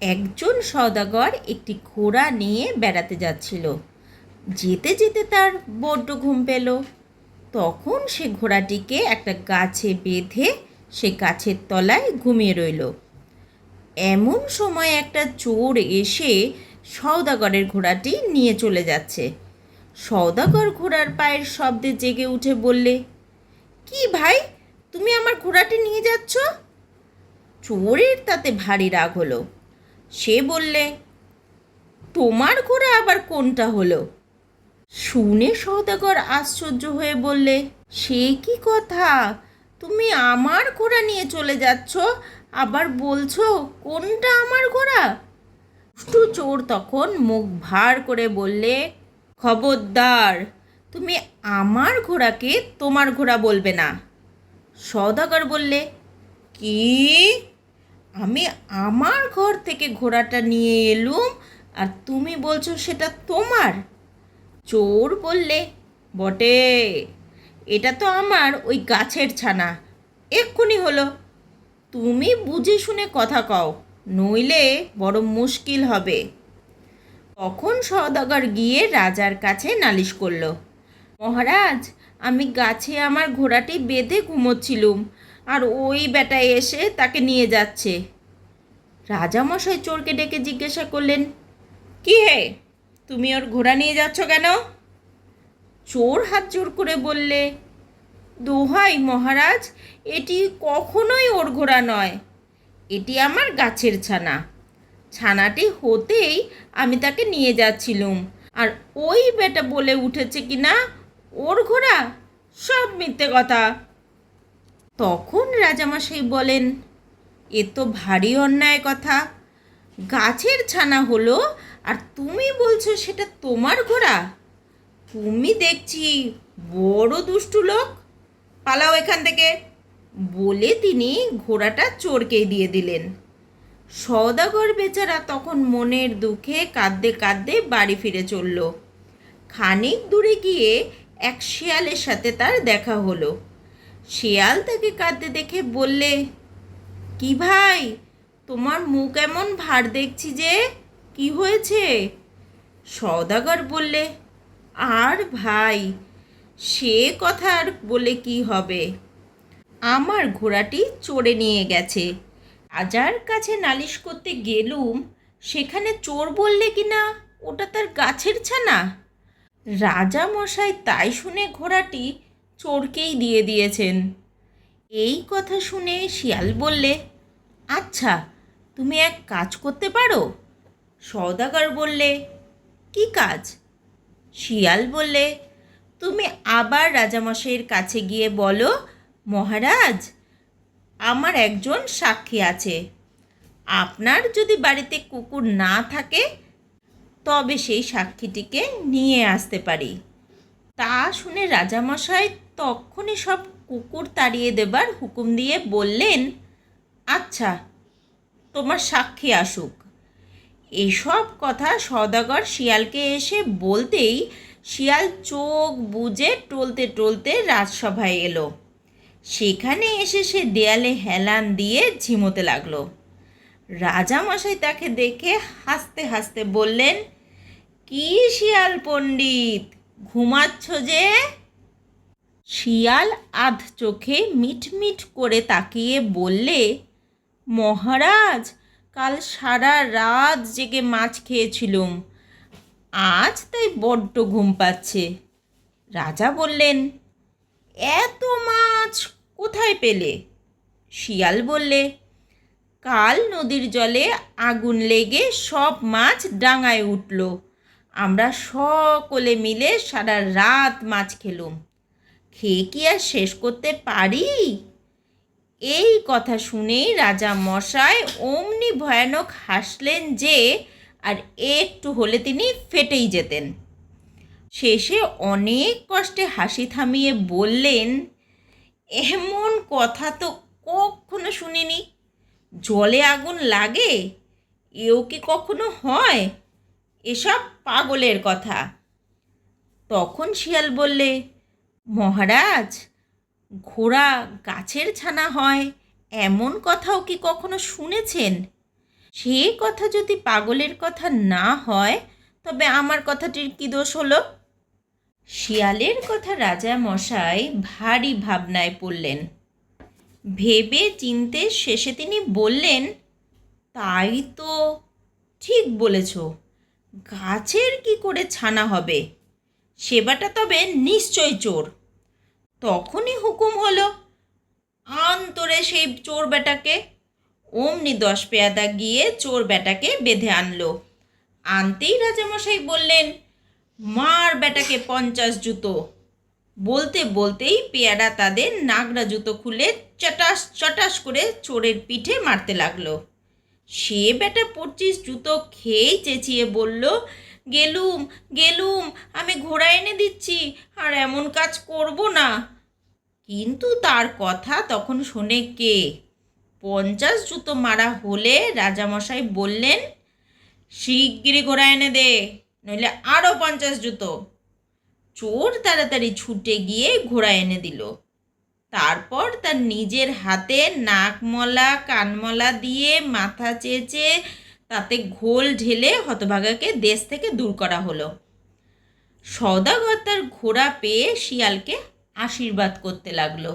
একজন সওদাগর একটি ঘোড়া নিয়ে বেড়াতে যাচ্ছিল। যেতে যেতে তার বড্ড ঘুম পেল। তখন সে ঘোড়াটিকে একটা গাছে বেঁধে সে গাছের তলায় ঘুমিয়ে রইল। এমন সময় একটা চোর এসে সওদাগরের ঘোড়াটি নিয়ে চলে যাচ্ছে। সওদাগর ঘোড়ার পায়ের শব্দে জেগে উঠে বললে, কি ভাই, তুমি আমার ঘোড়াটি নিয়ে যাচ্ছ? চোরের তাতে ভারী রাগ হলো। সে বললে, তোমার ঘোড়া আবার কোনটা হলো? শুনে সৌদাগর আশ্চর্য হয়ে বললে, সে কি কথা? তুমি আমার ঘোড়া নিয়ে চলে যাচ্ছ, আবার বলছো কোনটা আমার ঘোড়া? দুষ্টু চোর তখন মুখ ভার করে বললে, খবরদার, তুমি আমার ঘোড়াকে তোমার ঘোড়া বলবে না। সওদাগর বললে, কি? আমি আমার ঘর থেকে ঘোড়াটা নিয়ে এলুম আর তুমি বলছো সেটা তোমার। চোর বললে, বটে, এটা তো আমার ওই গাছের ছানা। এক্ষুনি হলো। তুমি বুঝে শুনে কথা কও, নইলে বড় মুশকিল হবে। তখন সওদাগর গিয়ে রাজার কাছে নালিশ করল, মহারাজ, আমি গাছে আমার ঘোড়াটি বেঁধে ঘুমোচ্ছিলুম। আর ওই বেটা এসে তাকে নিয়ে যাচ্ছে। রাজামশাই চোরকে ডেকে জিজ্ঞাসা করলেন, কি হে? তুমি ওর ঘোড়া নিয়ে যাচ্ছ কেন? চোর হাত জোর করে বললে, দোহাই মহারাজ, এটি কখনোই ওর ঘোড়া নয়। এটি আমার গাছের ছানা। ছানাটি হতেই আমি তাকে নিয়ে যাচ্ছিলুম। আর ওই বেটা বলে উঠেছে কি না ওর ঘোড়া সব মিথ্যে কথা। তখন রাজামশাই বলেন, এ তো ভারী অন্যায় কথা। গাছের ছানা হলো, আর তুমি বলছো সেটা তোমার ঘোড়া। তুমি দেখছি বড় দুষ্টু লোক। পালাও এখান থেকে। বলে তিনি ঘোড়াটা চোরকে দিয়ে দিলেন। সওদাগর বেচারা তখন মনের দুঃখে কাঁদতে কাঁদতে বাড়ি ফিরে চলল। খানিক দূরে গিয়ে এক শিয়ালের সাথে তার দেখা হলো। শিয়াল তাকে কাঁদতে দেখে বললে, কি ভাই, তোমার মুখ এমন ভার দেখছি যে কি হয়েছে? সওদাগর বললে, আর ভাই, সে কথা আর বলে কি হবে? আমার ঘোড়াটি চড়ে নিয়ে গেছে। রাজার কাছে নালিশ করতে গেলুম, সেখানে চোর বললে কি না ওটা তার গাছের ছানা? রাজা মশাই তাই শুনে ঘোড়াটি চোরকেই দিয়ে দিয়েছেন। এই কথা শুনে শিয়াল বললে আচ্ছা তুমি এক কাজ করতে পারো? সওদাগর বললে, কি কাজ? শিয়াল বললে, তুমি আবার রাজামশাইয়ের কাছে গিয়ে বলো, মহারাজ, আমার একজন সাক্ষী আছে। আপনার যদি বাড়িতে কুকুর না থাকে, তবে সেই সাক্ষীটিকে নিয়ে আসতে পারি। তা শুনে রাজামশাই তখনই সব কুকুর তাড়িয়ে দেবার হুকুম দিয়ে বললেন আচ্ছা তোমার সাক্ষী আসুক। এসব কথা সদাগর শিয়ালকে এসে বলতেই শিয়াল চোখ বুজে টলতে টলতে রাজসভায় এলো। সেখানে এসে সে দেয়ালে হেলান দিয়ে ঝিমোতে লাগল। রাজামশাই তাকে দেখে হাসতে হাসতে বললেন, কি শিয়াল পণ্ডিত, ঘুমাচ্ছ যে? শিয়াল আধ চোখে মিটমিট করে তাকিয়ে বললে, মহারাজ, কাল সারা রাত জেগে মাছ খেয়েছিলুম। আজ তাই বড্ড ঘুম পাচ্ছে। রাজা বললেন, এত মাছ কোথায় পেলে? শিয়াল বললে, কাল নদীর জলে আগুন লেগে সব মাছ ডাঙায় উঠল। আমরা সকলে মিলে সারা রাত মাছ খেলুম। খেয়ে কি আর শেষ করতে পারি? এই কথা শুনেই রাজা মশাই অমনি ভয়ানক হাসলেন যে, আর একটু হলে তিনি ফেটেই যেতেন। শেষে অনেক কষ্টে হাসি থামিয়ে বললেন, এমন কথা তো কখনো শুনিনি। জলে আগুন লাগে, এও কি কখনো হয়? এসব পাগলের কথা। তখন শিয়াল বললে মহারাজ, ঘোড়া গাছের ছানা হয়, এমন কথাও কি কখনো শুনেছেন? সে কথা যদি পাগলের কথা না হয়, তবে আমার কথাটির কি দোষ হলো? শিয়ালের কথা রাজা মশাই ভারী ভাবনায় পড়লেন। ভেবে চিনতে শেষে তিনি বললেন, তাই তো ঠিক বলেছ। গাছের কি করে ছানা হবে? সেবাটা তবে নিশ্চয় চোর। তখনই হুকুম হলো, আন্তরে সেই চোর বেটাকে, অমনি দশ পেয়াদা গিয়ে চোর বেটাকে বেঁধে আনলো। আনতেই রাজামশাই বললেন, মার বেটাকে পঞ্চাশ জুতো। বলতে বলতেই পেয়ারা তাদের নাগরা জুতো খুলে চটাস চটাস করে চোরের পিঠে মারতে লাগল। সে বেটা পঁচিশ জুতো খেয়েই চেঁচিয়ে বলল গেলুম গেলুম, আমি ঘোড়া এনে দিচ্ছি, আর এমন কাজ করব না। কিন্তু তার কথা তখন শোনে কে? পঞ্চাশ জুতো মারা হলে রাজামশাই বললেন, শিগগিরই ঘোড়া এনে দে, নইলে আরও পঞ্চাশ জুতো। চোর তাড়াতাড়ি ছুটে গিয়ে ঘোড়া এনে দিল। তারপর তার নিজের হাতে নাকমলা কানমলা দিয়ে মাথা চেঁচে তাতে ঘোল ঢেলে হতভাগাকে দেশ থেকে দূর করা হলো। সদাগর তার ঘোড়া পেয়ে শিয়ালকে আশীর্বাদ করতে লাগল।